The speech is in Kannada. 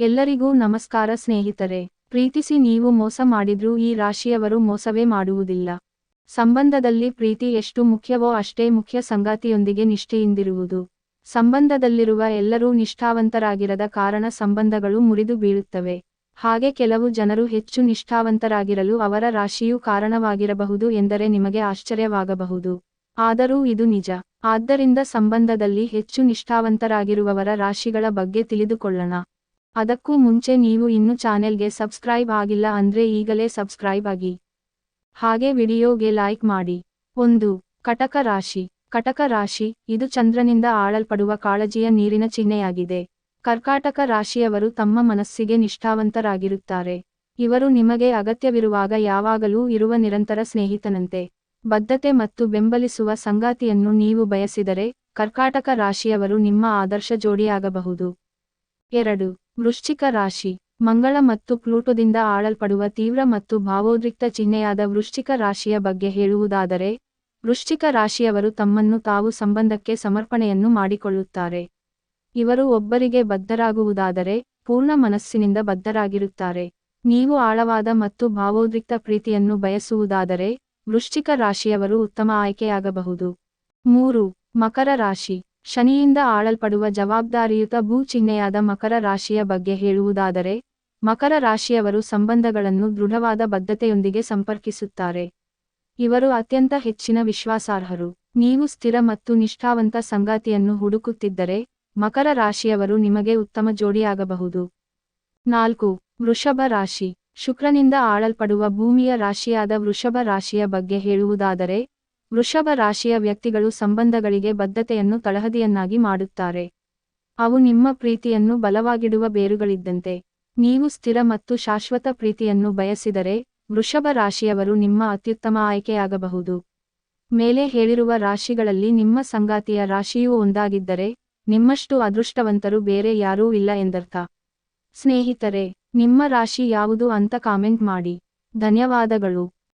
ಎಲ್ಲರಿಗೂ ನಮಸ್ಕಾರ ಸ್ನೇಹಿತರೆ. ಪ್ರೀತಿಸಿ ನೀವು ಮೋಸ ಮಾಡಿದ್ರೂ ಈ ರಾಶಿಯವರು ಮೋಸವೇ ಮಾಡುವುದಿಲ್ಲ. ಸಂಬಂಧದಲ್ಲಿ ಪ್ರೀತಿ ಎಷ್ಟು ಮುಖ್ಯವೋ ಅಷ್ಟೇ ಮುಖ್ಯ ಸಂಗಾತಿಯೊಂದಿಗೆ ನಿಷ್ಠೆಯಿಂದಿರುವುದು. ಸಂಬಂಧದಲ್ಲಿರುವ ಎಲ್ಲರೂ ನಿಷ್ಠಾವಂತರಾಗಿರದ ಕಾರಣ ಸಂಬಂಧಗಳು ಮುರಿದು ಬೀಳುತ್ತವೆ. ಹಾಗೆ ಕೆಲವು ಜನರು ಹೆಚ್ಚು ನಿಷ್ಠಾವಂತರಾಗಿರಲು ಅವರ ರಾಶಿಯು ಕಾರಣವಾಗಿರಬಹುದು ಎಂದರೆ ನಿಮಗೆ ಆಶ್ಚರ್ಯವಾಗಬಹುದು. ಆದರೂ ಇದು ನಿಜ. ಆದ್ದರಿಂದ ಸಂಬಂಧದಲ್ಲಿ ಹೆಚ್ಚು ನಿಷ್ಠಾವಂತರಾಗಿರುವವರ ರಾಶಿಗಳ ಬಗ್ಗೆ ತಿಳಿದುಕೊಳ್ಳೋಣ. ಅದಕ್ಕೂ ಮುಂಚೆ ನೀವು ಇನ್ನು ಚಾನೆಲ್ಗೆ ಸಬ್ಸ್ಕ್ರೈಬ್ ಆಗಿಲ್ಲ ಅಂದ್ರೆ ಈಗಲೇ ಸಬ್ಸ್ಕ್ರೈಬ್ ಆಗಿ. ಹಾಗೆ ವಿಡಿಯೋಗೆ ಲೈಕ್ ಮಾಡಿ. ಒಂದು, ಕಟಕ ರಾಶಿ. ಕಟಕ ರಾಶಿ, ಇದು ಚಂದ್ರನಿಂದ ಆಳಲ್ಪಡುವ ಕಾಳಜಿಯ ನೀರಿನ ಚಿಹ್ನೆಯಾಗಿದೆ. ಕರ್ಕಾಟಕ ರಾಶಿಯವರು ತಮ್ಮ ಮನಸ್ಸಿಗೆ ನಿಷ್ಠಾವಂತರಾಗಿರುತ್ತಾರೆ. ಇವರು ನಿಮಗೆ ಅಗತ್ಯವಿರುವಾಗ ಯಾವಾಗಲೂ ಇರುವ ನಿರಂತರ ಸ್ನೇಹಿತನಂತೆ. ಬದ್ಧತೆ ಮತ್ತು ಬೆಂಬಲಿಸುವ ಸಂಗಾತಿಯನ್ನು ನೀವು ಬಯಸಿದರೆ ಕರ್ಕಾಟಕ ರಾಶಿಯವರು ನಿಮ್ಮ ಆದರ್ಶ ಜೋಡಿಯಾಗಬಹುದು. ಎರಡು ವೃಶ್ಚಿಕ ರಾಶಿ. ಮಂಗಳ ಮತ್ತು ಪ್ಲೂಟೋದಿಂದ ಆಳಲ್ಪಡುವ ತೀವ್ರ ಮತ್ತು ಭಾವೋದ್ರಿಕ್ತ ಚಿಹ್ನೆಯಾದ ವೃಶ್ಚಿಕ ರಾಶಿಯ ಬಗ್ಗೆ ಹೇಳುವುದಾದರೆ, ವೃಶ್ಚಿಕ ರಾಶಿಯವರು ತಮ್ಮನ್ನು ತಾವು ಸಂಬಂಧಕ್ಕೆ ಸಮರ್ಪಣೆಯನ್ನು ಮಾಡಿಕೊಳ್ಳುತ್ತಾರೆ. ಇವರು ಒಬ್ಬರಿಗೆ ಬದ್ಧರಾಗುವುದಾದರೆ, ಪೂರ್ಣ ಮನಸ್ಸಿನಿಂದ ಬದ್ಧರಾಗಿರುತ್ತಾರೆ. ನೀವು ಆಳವಾದ ಮತ್ತು ಭಾವೋದ್ರಿಕ್ತ ಪ್ರೀತಿಯನ್ನು ಬಯಸುವುದಾದರೆ, ವೃಶ್ಚಿಕ ರಾಶಿಯವರು ಉತ್ತಮ ಆಯ್ಕೆಯಾಗಬಹುದು. ಮೂರು, ಮಕರ ರಾಶಿ. ಶನಿಯಿಂದ ಆಳಲ್ಪಡುವ ಜವಾಬ್ದಾರಿಯುತ ಭೂ ಚಿಹ್ನೆಯಾದ ಮಕರ ರಾಶಿಯ ಬಗ್ಗೆ ಹೇಳುವುದಾದರೆ, ಮಕರ ರಾಶಿಯವರು ಸಂಬಂಧಗಳನ್ನು ದೃಢವಾದ ಬದ್ಧತೆಯೊಂದಿಗೆ ಸಂಪರ್ಕಿಸುತ್ತಾರೆ. ಇವರು ಅತ್ಯಂತ ಹೆಚ್ಚಿನ ವಿಶ್ವಾಸಾರ್ಹರು. ನೀವು ಸ್ಥಿರ ಮತ್ತು ನಿಷ್ಠಾವಂತ ಸಂಗಾತಿಯನ್ನು ಹುಡುಕುತ್ತಿದ್ದರೆ, ಮಕರ ರಾಶಿಯವರು ನಿಮಗೆ ಉತ್ತಮ ಜೋಡಿಯಾಗಬಹುದು. ನಾಲ್ಕು, ವೃಷಭ ರಾಶಿ. ಶುಕ್ರನಿಂದ ಆಳಲ್ಪಡುವ ಭೂಮಿಯ ರಾಶಿಯಾದ ವೃಷಭ ರಾಶಿಯ ಬಗ್ಗೆ ಹೇಳುವುದಾದರೆ ವೃಷಭ ರಾಶಿಯ ವ್ಯಕ್ತಿಗಳು ಸಂಬಂಧಗಳಿಗೆ ಬದ್ಧತೆಯನ್ನು ತಳಹದಿಯನ್ನಾಗಿ ಮಾಡುತ್ತಾರೆ. ಅವು ನಿಮ್ಮ ಪ್ರೀತಿಯನ್ನು ಬಲವಾಗಿಡುವ ಬೇರುಗಳಿದ್ದಂತೆ. ನೀವು ಸ್ಥಿರ ಮತ್ತು ಶಾಶ್ವತ ಪ್ರೀತಿಯನ್ನು ಬಯಸಿದರೆ ವೃಷಭ ರಾಶಿಯವರು ನಿಮ್ಮ ಅತ್ಯುತ್ತಮ ಆಯ್ಕೆಯಾಗಬಹುದು. ಮೇಲೆ ಹೇಳಿರುವ ರಾಶಿಗಳಲ್ಲಿ ನಿಮ್ಮ ಸಂಗಾತಿಯ ರಾಶಿಯೂ ಒಂದಾಗಿದ್ದರೆ, ನಿಮ್ಮಷ್ಟು ಅದೃಷ್ಟವಂತರು ಬೇರೆ ಯಾರೂ ಇಲ್ಲ ಎಂದರ್ಥ. ಸ್ನೇಹಿತರೆ, ನಿಮ್ಮ ರಾಶಿ ಯಾವುದು ಅಂತ ಕಾಮೆಂಟ್ ಮಾಡಿ. ಧನ್ಯವಾದಗಳು.